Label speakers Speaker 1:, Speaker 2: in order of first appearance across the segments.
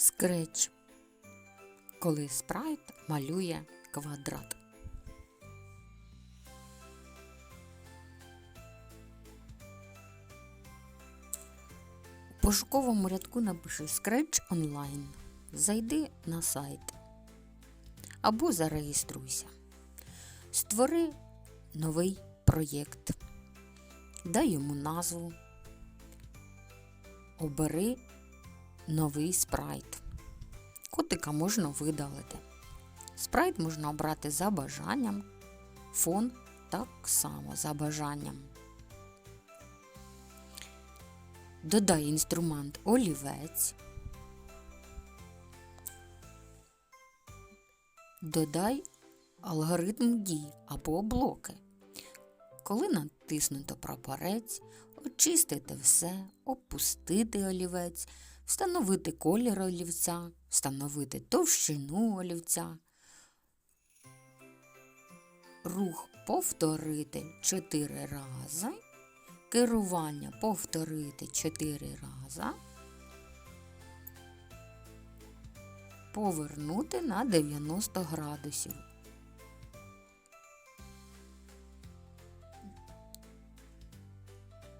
Speaker 1: Скреч. Коли спрайт малює квадрат. У пошуковому рядку напиши Scratch онлайн. Зайди на сайт або зареєструйся. Створи новий проєкт. Дай йому назву. Обери новий спрайт. Котика можна видалити. Спрайт можна обрати за бажанням. Фон так само за бажанням. Додай інструмент олівець. Додай алгоритм дій або блоки. Коли натиснуто прапорець, очистити все, опустити олівець, встановити колір олівця, встановити товщину олівця. Рух повторити 4 рази. Керування повторити 4 рази. Повернути на 90 градусів.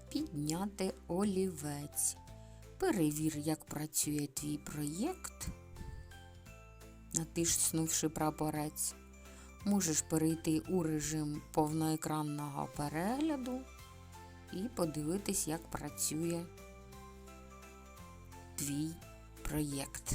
Speaker 1: Підняти олівець. Перевір, як працює твій проєкт, натиснувши прапорець. Можеш перейти у режим повноекранного перегляду і подивитись, як працює твій проєкт.